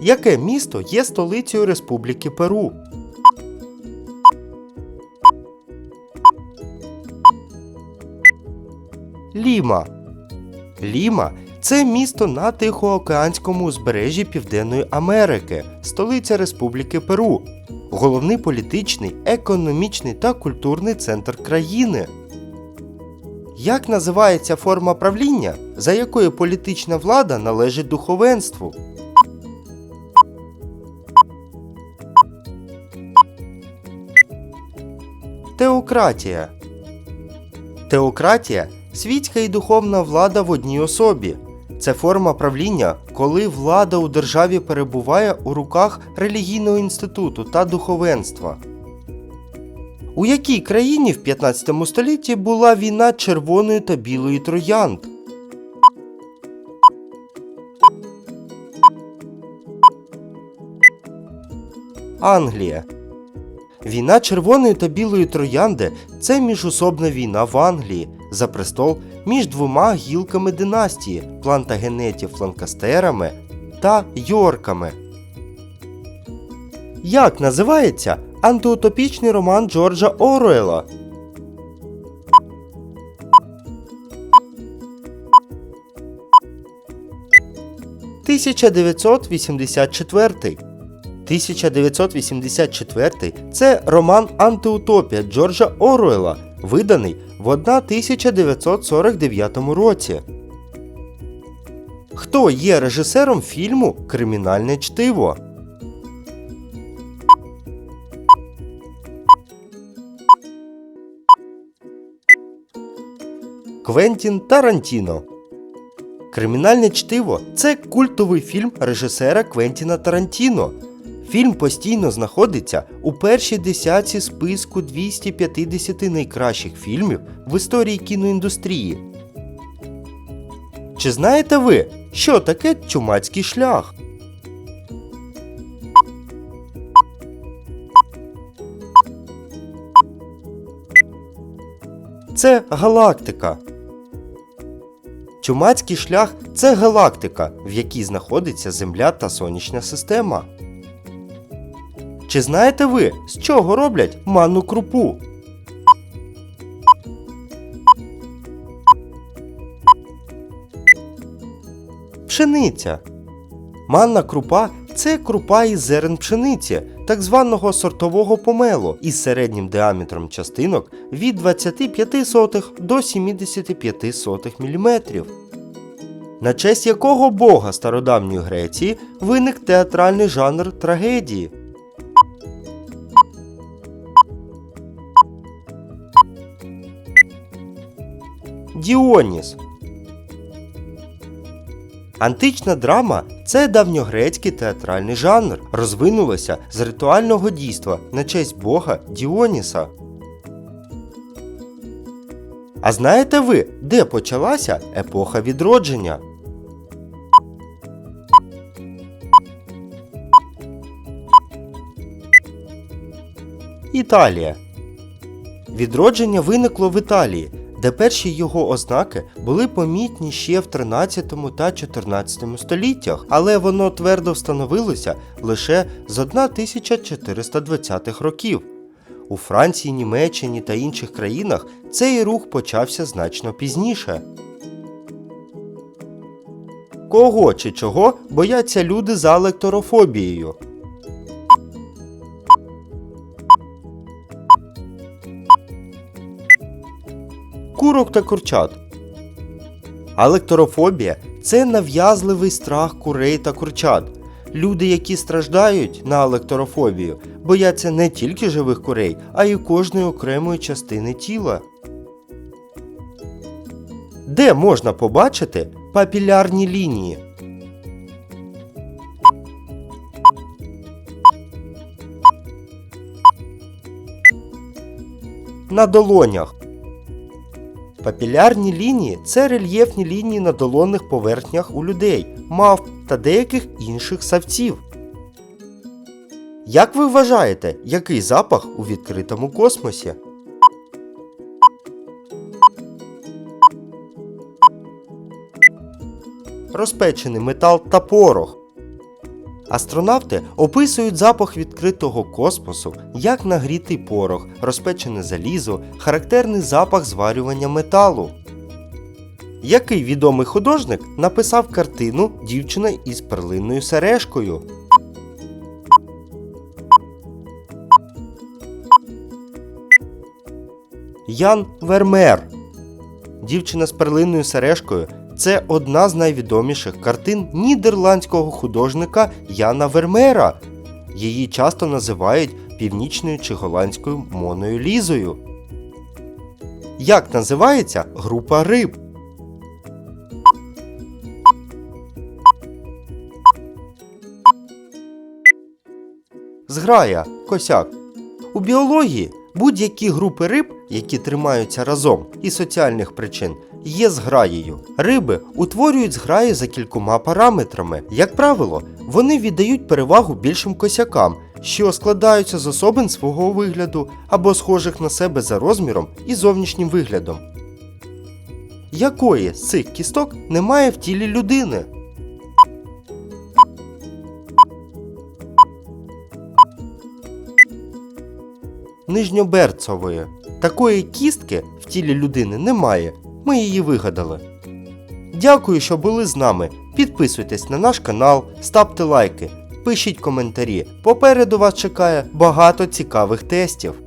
Яке місто є столицею Республіки Перу? Ліма. Ліма це місто на Тихоокеанському узбережжі Південної Америки, столиця Республіки Перу, головний політичний, економічний та культурний центр країни. Як називається форма правління, за якою політична влада належить духовенству? Теократія. Теократія світська і духовна влада в одній особі. Це форма правління, коли влада у державі перебуває у руках релігійного інституту та духовенства. У якій країні в 15 столітті була війна червоної та білої троянд? Англія. Війна червоної та білої троянди це міжособна війна в Англії за престол між двома гілками династії плантагенетів Ланкастерами та Йорками. Як називається антиутопічний роман Джорджа Оруела? «1984». 1984 це роман Антиутопія Джорджа Оруела, виданий в 1949 році. Хто є режисером фільму Кримінальне чтиво? Квентін Тарантіно. Кримінальне чтиво це культовий фільм режисера Квентіна Тарантіно. Фільм постійно знаходиться у першій десятці списку 250 найкращих фільмів в історії кіноіндустрії. Чи знаєте ви, що таке чумацький шлях? Це галактика. Чумацький шлях це галактика, в якій знаходиться Земля та Сонячна система. Чи знаєте ви, з чого роблять манну крупу? Пшениця. Манна крупа це крупа із зерен пшениці, так званого сортового помелу із середнім діаметром частинок від 25 сотих до 75 сотих мм. На честь якого бога стародавньої Греції виник театральний жанр трагедії. Діоніс. Антична драма це давньогрецький театральний жанр. Розвинулося з ритуального дійства на честь бога Діоніса. А знаєте ви, де почалася епоха відродження? Італія. Відродження виникло в Італії, де перші його ознаки були помітні ще в 13 та 14 століттях, але воно твердо встановилося лише з 1420-х років. У Франції, Німеччині та інших країнах цей рух почався значно пізніше. Кого чи чого бояться люди за електрофобією? Курок та курчат. Електрофобія це нав'язливий страх курей та курчат. Люди, які страждають на електрофобію, бояться не тільки живих курей, а й кожної окремої частини тіла. Де можна побачити папілярні лінії? На долонях. Папілярні лінії це рельєфні лінії на долонних поверхнях у людей, мавп та деяких інших савців. Як ви вважаєте, який запах у відкритому космосі? Розпечений метал та порох. Астронавти описують запах відкритого космосу як нагрітий порох, розпечене залізо, характерний запах зварювання металу. Який відомий художник написав картину Дівчина із перлинною сережкою? Ян Вермеер. Дівчина з перлинною сережкою це одна з найвідоміших картин нідерландського художника Яна Вермеера. Її часто називають північною чи голландською Моною Лізою. Як називається група риб? Зграя косяк. У біології будь-які групи риб, які тримаються разом із соціальних причин, є зграєю. Риби утворюють зграї за кількома параметрами. Як правило, вони віддають перевагу більшим косякам, що складаються з особин свого вигляду або схожих на себе за розміром і зовнішнім виглядом. Якої з цих кісток немає в тілі людини? нижньоберцової. Такої кістки в тілі людини немає. Ми її вигадали. Дякую, що були з нами. Підписуйтесь на наш канал, ставте лайки, пишіть коментарі. Попереду вас чекає багато цікавих тестів.